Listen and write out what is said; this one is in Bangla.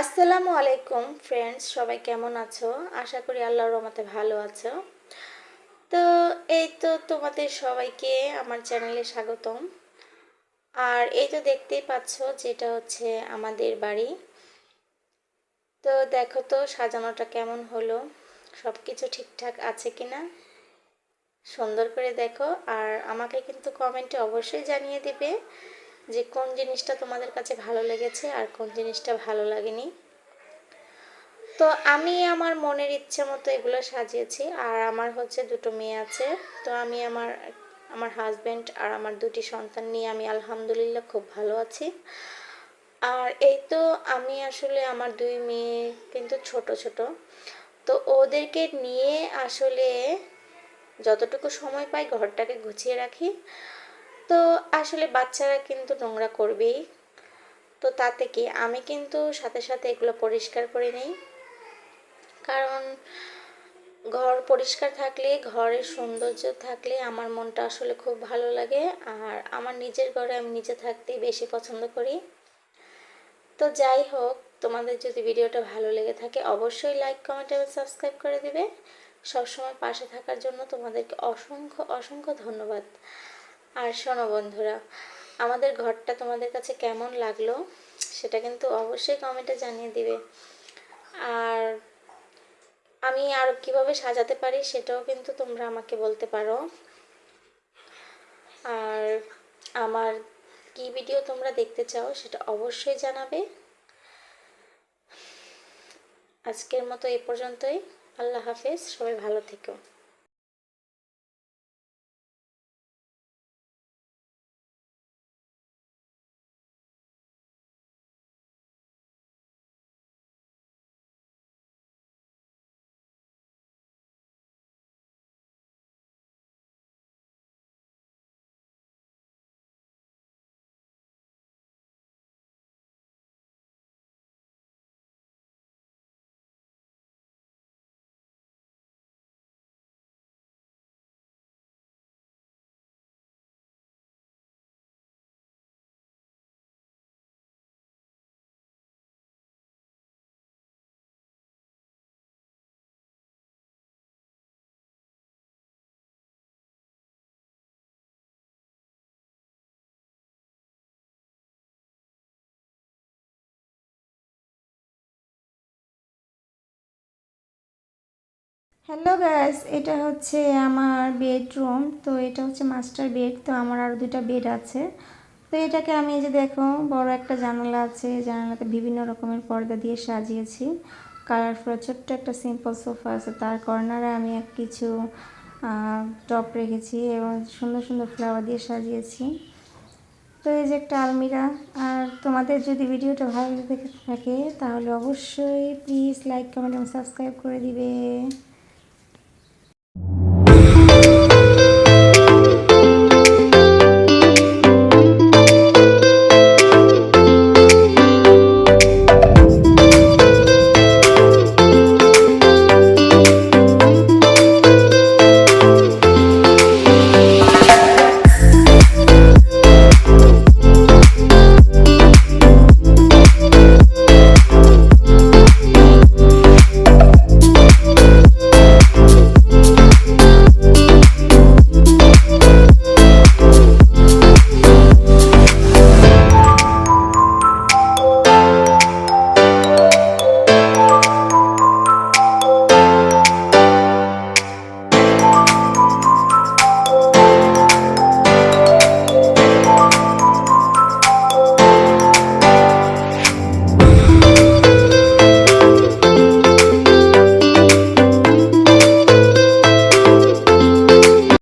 আসসালামু আলাইকুম ফ্রেন্ডস সবাই কেমন আছো? আশা করি আল্লাহর রহমতে ভালো আছো। তো এই তো তোমাদের সবাইকে আমার চ্যানেলে স্বাগতম। আর এই তো দেখতেই পাচ্ছ যেটা হচ্ছে আমাদের বাড়ি। তো দেখো তো সাজানোটা কেমন হলো সব কিছু ঠিকঠাক আছে কি না সুন্দর করে দেখো, আর আমাকে কিন্তু কমেন্টে অবশ্যই জানিয়ে দেবে। যে কোন জিনিসটা তোমাদের কাছে ভালো লেগেছে আর কোন জিনিসটা ভালো লাগেনি। তো আমি আমার মনের ইচ্ছে মতো এগুলো সাজিয়েছি আর আমার হচ্ছে দুটো মেয়ে আছে। তো আমি আমার আমার হাজব্যান্ড আর আমার দুটি সন্তান নিয়ে আমি আলহামদুলিল্লাহ খুব ভালো আছি। আর এই তো আমি আসলে আমার দুই মেয়ে কিন্তু ছোট ছোট। তো ওদেরকে নিয়ে আসলে যতটুকু সময় পাই ঘরটাকে গুছিয়ে রাখি। তো আসলে বাচ্চারা কিন্তু নোংরা করবেই। তো তাতে কি? আমি কিন্তু সাথে সাথে এগুলো পরিষ্কার করে নিই। কারণ ঘর পরিষ্কার থাকলে, ঘরের সৌন্দর্য থাকলে আমার মনটা আসলে খুব ভালো লাগে। আর আমার নিজের ঘরে আমি নিজে থাকতেই বেশি পছন্দ করি। তো যাই হোক, তোমাদের যদি ভিডিওটা ভালো লেগে থাকে, অবশ্যই লাইক কমেন্ট এবং সাবস্ক্রাইব করে দেবে। সবসময় পাশে থাকার জন্য তোমাদেরকে অসংখ্য অসংখ্য ধন্যবাদ। আর শোনো বন্ধুরা, আমাদের ঘরটা তোমাদের কাছে কেমন লাগল সেটা কিন্তু অবশ্যই কমেন্টে জানিয়ে দিবে। আর আমি আর কীভাবে সাজাতে পারি সেটাও কিন্তু তোমরা আমাকে বলতে পারো। আর আমার কি ভিডিও তোমরা দেখতে চাও সেটা অবশ্যই জানাবে। আজকের মতো এ পর্যন্তই, আল্লাহ হাফেজ, সবাই ভালো থেকো। হ্যালো গ্যাস এটা হচ্ছে আমার বেডরুম তো এটা হচ্ছে মাস্টার বেড তো আমার আরও দুটা বেড আছে। তো এটাকে আমি এই যে দেখো, বড় একটা জানালা আছে, জানালাতে বিভিন্ন রকমের পর্দা দিয়ে সাজিয়েছি। কালারফুল ছোট্ট একটা সিম্পল সোফা আছে, তার কর্নারে আমি এক কিছু টপ রেখেছি এবং সুন্দর সুন্দর ফ্লাওয়ার দিয়ে সাজিয়েছি। তো এই যে একটা আলমিরা, আর তোমাদের যদি ভিডিওটা ভালো লেগে থাকে, তাহলে অবশ্যই প্লিজ লাইক কমেন্ট এবং সাবস্ক্রাইব করে দিবে।